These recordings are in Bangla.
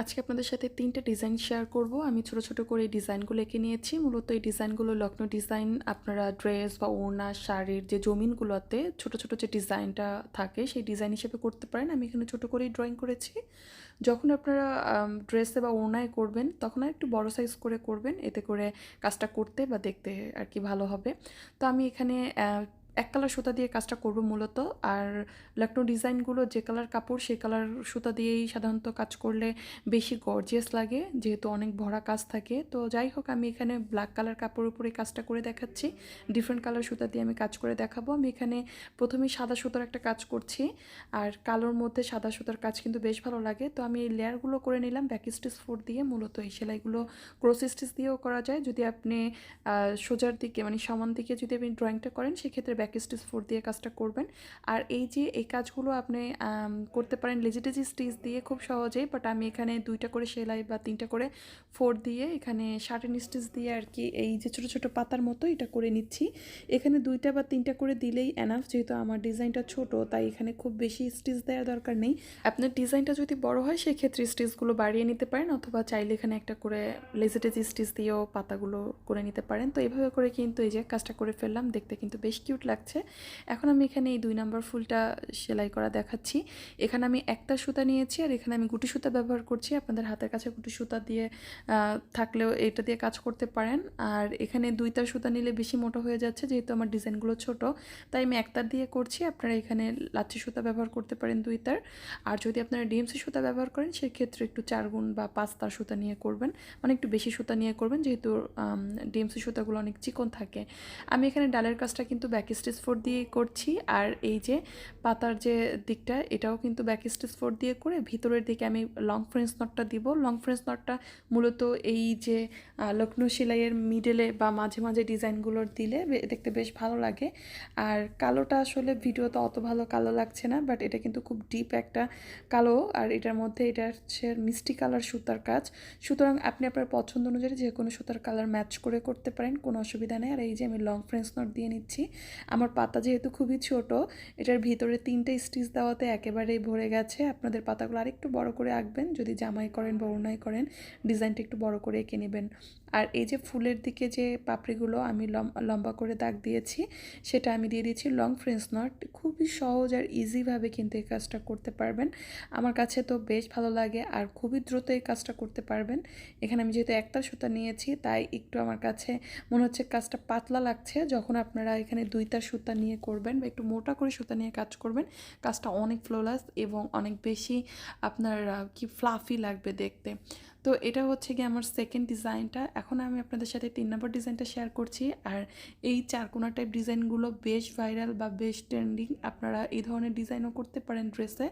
আজকে আপনাদের সাথে তিনটা ডিজাইন শেয়ার করব। আমি ছোট ছোট করে এই ডিজাইনগুলো এঁকে নিয়েছি। মূলত এই ডিজাইনগুলো লক্ষ্ণৌ ডিজাইন আপনারা ড্রেস বা ওড়না, শাড়ির যে জমিনগুলোতে ছোট ছোট যে ডিজাইনটা থাকে, সেই ডিজাইন হিসেবে করতে পারেন। আমি এখানে ছোট করেই ড্রয়িং করেছি। যখন আপনারা ড্রেসে বা ওড়নায় করবেন, তখন আর একটু বড় সাইজ করে করবেন। এতে করে কাজটা করতে বা দেখতে আর কি ভালো হবে। তো আমি এখানে এক কালার সুতা দিয়ে কাজটা করব মূলত। আর লখনৌ ডিজাইনগুলো যে কালার কাপড়, সেই কালার সুতা দিয়েই সাধারণত কাজ করলে বেশি গর্জিয়াস লাগে, যেহেতু অনেক ভরা কাজ থাকে। তো যাই হোক, আমি এখানে ব্ল্যাক কালার কাপড়ের উপরে কাজটা করে দেখাচ্ছি। ডিফারেন্ট কালার সুতা দিয়ে আমি কাজ করে দেখাবো। আমি এখানে প্রথমে সাদা সুতার একটা কাজ করছি, আর কালোর মধ্যে সাদা সুতার কাজ কিন্তু বেশ ভালো লাগে। তো আমি এই লেয়ারগুলো করে নিলাম ব্যাক স্টিচ ফোর দিয়ে, মূলত এই সেলাইগুলো ক্রোস স্টিচ দিয়েও করা যায়। যদি আপনি সোজার দিকে মানে সমান দিকে যদি আপনি ড্রয়িংটা করেন, সেক্ষেত্রে ব্যাক স্টিচ ফোর দিয়ে কাজটা করবেন। আর এই যে এই কাজগুলো আপনি করতে পারেন লেজিটেজি স্টিচ দিয়ে খুব সহজেই বাট আমি এখানে দুইটা করে সেলাই বা তিনটা করে ফোর দিয়ে এখানে শার্টেন স্টিচ দিয়ে আর কি এই যে ছোটো ছোটো পাতার মতো এটা করে নিচ্ছি। এখানে দুইটা বা তিনটা করে দিলেই এনাফ যেহেতু আমার ডিজাইনটা ছোট, তাই এখানে খুব বেশি স্টিচ দেওয়ার দরকার নেই। আপনার ডিজাইনটা যদি বড় হয়, সেক্ষেত্রে স্টিচগুলো বাড়িয়ে নিতে পারেন, অথবা চাইলে এখানে একটা করে লেজিটেজি স্টিচ দিয়েও পাতাগুলো করে নিতে পারেন। তো এইভাবে করে কিন্তু এই যে কাজটা করে ফেললাম, দেখতে কিন্তু বেশ কিউট লাগছে। এখন আমি এখানে এই দুই নাম্বার ফুলটা সেলাই করা দেখাচ্ছি। এখানে আমি একটা সুতা নিয়েছি আর এখানে আমি গুটি সুতা ব্যবহার করছি। আপনাদের হাতের কাছে গুটি সুতা দিয়ে থাকলেও এটা দিয়ে কাজ করতে পারেন। আর এখানে দুইটার সুতা নিলে বেশি মোটা হয়ে যাচ্ছে, যেহেতু আমার ডিজাইনগুলো ছোট। তাই আমি একতার দিয়ে করছি। আপনারা এখানে লাচ্ছি সুতা ব্যবহার করতে পারেন দুইটার। আর যদি আপনারা ডিএমসি সুতা ব্যবহার করেন, সেক্ষেত্রে একটু চার গুণ বা পাঁচ তার সুতা নিয়ে করবেন। মানে একটু বেশি সুতা নিয়ে করবেন, যেহেতু ডিএমসি সুতাগুলো অনেক চিকন থাকে। আমি এখানে ডালের কাজটা কিন্তু ব্যাক স্টিচ ফোর দিয়ে করছি। আর এই যে পাতার যে দিকটা, এটাও কিন্তু ব্যাক স্টিচ ফোর দিয়ে করে ভিতরের দিকে আমি লং ফ্রেন্স নটটা দিব। লং ফ্রেন্স নটটা মূলত এই যে লখনৌ সেলাইয়ের মিডলে বা মাঝে মাঝে ডিজাইনগুলোর দিলে দেখতে বেশ ভালো লাগে। আর কালোটা আসলে ভিডিওতে অত ভালো কালো লাগছে না বাট এটা কিন্তু খুব ডিপ একটা কালো। আর এটার মধ্যে এটা হচ্ছে মিষ্টি কালার সুতার কাজ। সুতরাং আপনি আপনার পছন্দ অনুযায়ী যে কোনো সুতার কালার ম্যাচ করে করতে পারেন, কোনো অসুবিধা নেই। আর এই যে আমি লং ফ্রেন্স নট দিয়ে নিচ্ছি। আমার পাতা যেহেতু খুবই ছোট, এটার ভিতরে তিনটে স্টিচ দেওয়াতে একেবারেই ভরে গেছে। আপনাদের পাতাগুলো আরেকটু বড় করে আঁকবেন, যদি জামাই করেন বা করেন, ডিজাইনটা একটু বড় করে এঁকে নেবেন। আর এই যে ফুলের দিকে যে পাপড়িগুলো আমি লম- লম্বা করে দাগ দিয়েছি, সেটা আমি দিয়ে দিয়েছি লং ফ্রেন্স নট। খুবই সহজ আর ইজিভাবে কিন্তু এই কাজটা করতে পারবেন। আমার কাছে তো বেশ ভালো লাগে আর খুবই দ্রুত এই কাজটা করতে পারবেন। এখানে আমি যেহেতু একটা সুতা নিয়েছি, তাই একটু আমার কাছে মনে হচ্ছে কাজটা পাতলা লাগছে। যখন আপনারা এখানে দুইটা সুতা নিয়ে করবেন বা একটু মোটা করে সুতা নিয়ে কাজ করবেন, কাজটা অনেক ফ্লোলাস এবং অনেক বেশি আপনার কি ফ্লাফি লাগবে দেখতে। তো এটা হচ্ছে কি আমার সেকেন্ড ডিজাইনটা এখন আমি আপনাদের সাথে তিন নম্বর ডিজাইনটা শেয়ার করছি। আর এই চারকোনা টাইপ ডিজাইনগুলো বেশ ভাইরাল বা বেশ ট্রেন্ডিং আপনারা এই ধরনের ডিজাইনও করতে পারেন ড্রেসে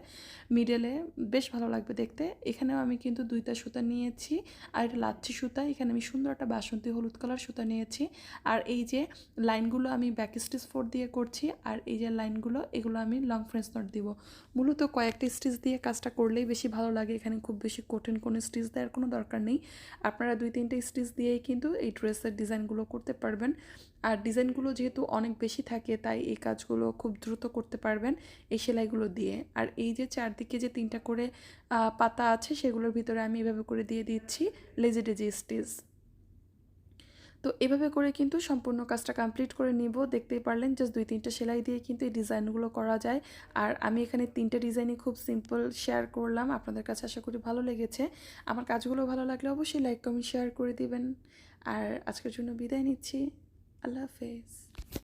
মিডলে বেশ ভালো লাগবে দেখতে। এখানেও আমি কিন্তু দুইটা সুতা নিয়েছি আর এটা লাচ্ছি সুতা। এখানে আমি সুন্দর একটা বাসন্তী হলুদ কালার সুতা নিয়েছি। আর এই যে লাইনগুলো আমি ব্যাক স্টিচ ফোর দিয়ে করছি আর এই যে লাইনগুলো এগুলো আমি লং ফ্রেন্স নট দিব। মূলত কয়েকটা স্টিচ দিয়ে কাজটা করলেই বেশি ভালো লাগে। এখানে খুব বেশি কঠিন কোনো স্টিচ দেওয়ার কোনো দরকার নেই। আপনারা দুই তিনটে স্টিচ দিয়েই কিন্তু এই ড্রেসের ডিজাইনগুলো করতে পারবেন। আর ডিজাইনগুলো যেহেতু অনেক বেশি থাকে, তাই এই কাজগুলো খুব দ্রুত করতে পারবেন এই সেলাইগুলো দিয়ে। আর এই যে চারদিকে যে তিনটা করে পাতা আছে সেগুলোর ভিতরে আমি এভাবে করে দিয়ে দিচ্ছি লেজি ডেজি স্টিচ। তো এভাবে করে কিন্তু সম্পূর্ণ কাজটা কমপ্লিট করে নিব। দেখতেই পারলেন জাস্ট দুই তিনটা সেলাই দিয়ে কিন্তু এই ডিজাইনগুলো করা যায়। আর আমি এখানে তিনটা ডিজাইনই খুব সিম্পল শেয়ার করলাম। আপনাদের কাছে আশা করি ভালো লেগেছে। আমার কাজগুলো ভালো লাগলে অবশ্যই লাইক কমেন্ট শেয়ার করে দিবেন। আর আজকের জন্য বিদায় নিচ্ছি। আল্লাহ হাফেজ।